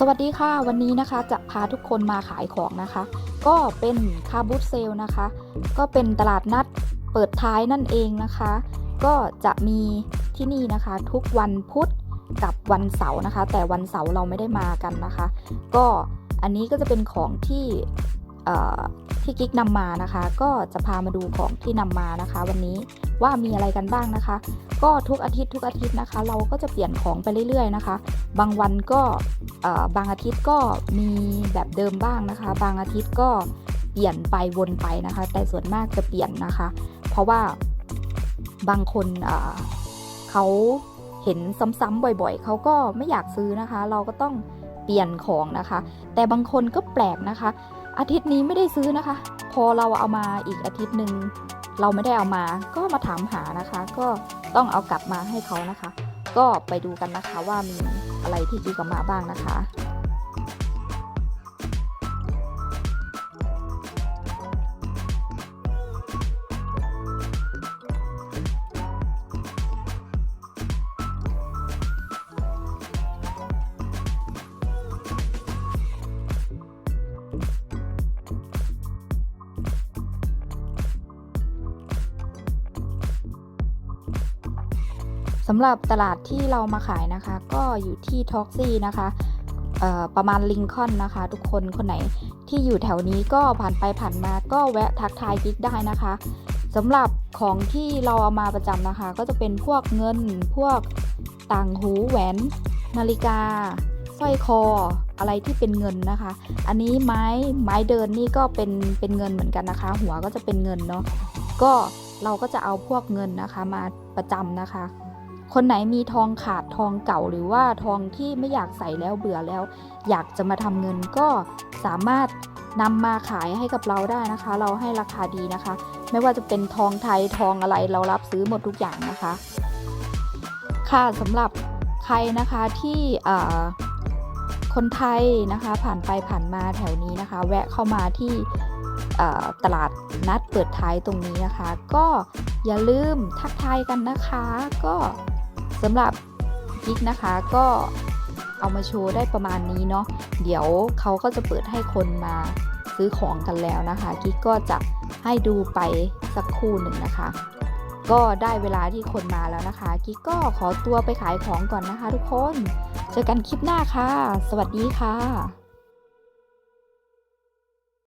สวัสดีค่ะ วันนี้นะคะจะพาทุกคนมาขายของนะคะ ก็เป็นคาบูตเซลนะคะ ก็เป็นตลาดนัดเปิดท้ายนั่นเองนะคะ ก็จะมีที่นี่นะคะ ทุกวันพุธกับวันเสาร์นะคะ แต่วันเสาร์เราไม่ได้มากันนะคะ ก็อันนี้ก็จะเป็นของที่ ที่กิ๊กนำมานะคะ ก็จะพามาดูของที่นำมานะคะ วันนี้ว่ามีอะไรกันบ้างนะคะ ก็ทุกอาทิตย์ทุกอาทิตย์นะคะ เราก็จะเปลี่ยนของไปเรื่อยๆนะคะ บางวันก็บางอาทิตย์ก็มีแบบเดิมบ้างนะคะ บางอาทิตย์ก็เปลี่ยนไปวนไปนะคะ แต่ส่วนมากจะเปลี่ยนนะคะ เพราะว่าบางคนเขาเห็นซ้ำๆบ่อยๆ เขาก็ไม่อยากซื้อนะคะ เราก็ต้องเปลี่ยนของนะคะ แต่บางคนก็แปลกนะคะ อาทิตย์นี้ไม่ได้ซื้อนะคะ พอเราเอามาอีกอาทิตย์หนึ่งเราไม่ได้เอามา ก็มาถามหานะคะ ก็ต้องเอากลับมาให้เขานะคะ ก็ไปดูกันนะคะว่ามีอะไรที่จีกับมาบ้างนะคะ สำหรับตลาดที่เรามาขายนะคะ ก็อยู่ที่ท็อกซี่นะคะประมาณลิงคอนนะคะ ทุกคนคนไหนที่อยู่แถวนี้ก็ผ่านไปผ่านมาก็แวะทักทายกิ๊กได้นะคะสำหรับของที่เราเอามาประจำนะคะ ก็จะเป็นพวกเงินพวกต่างหูแหวน นาฬิกาสร้อยคออะไรที่เป็นเงินนะคะ อันนี้ไม้ไม้เดินนี่ก็เป็นเป็นเงินเหมือนกันนะคะ หัวก็จะเป็นเงินเนาะก็เราก็จะเอาพวกเงินนะคะมาประจำนะคะ คนไหนมีทองขาดทองเก่าหรือว่าทองที่ไม่อยากใส่แล้วเบื่อแล้ว อยากจะมาทำเงินก็สามารถนำมาขายให้กับเราได้นะคะ เราให้ราคาดีนะคะ ไม่ว่าจะเป็นทองไทยทองอะไรเรารับซื้อหมดทุกอย่างนะคะ ค่ะสำหรับใครนะคะที่คนไทยนะคะผ่านไปผ่านมาแถวนี้นะคะ แวะเข้ามาที่ตลาดนัดเปิดท้ายตรงนี้นะคะ ก็อย่าลืมทักทายกันนะคะ ก็ สำหรับกิ๊กนะคะก็เอามาโชว์ได้ประมาณนี้เนาะเดี๋ยวเขาก็จะเปิดให้คนมาซื้อของกันแล้วนะคะกิ๊กก็จะให้ดูไปสักครู่หนึ่งนะคะ ก็ได้เวลาที่คนมาแล้วนะคะ กิ๊กก็ขอตัวไปขายของก่อนนะคะ ทุกคน เจอกันคลิปหน้าค่ะ สวัสดีค่ะ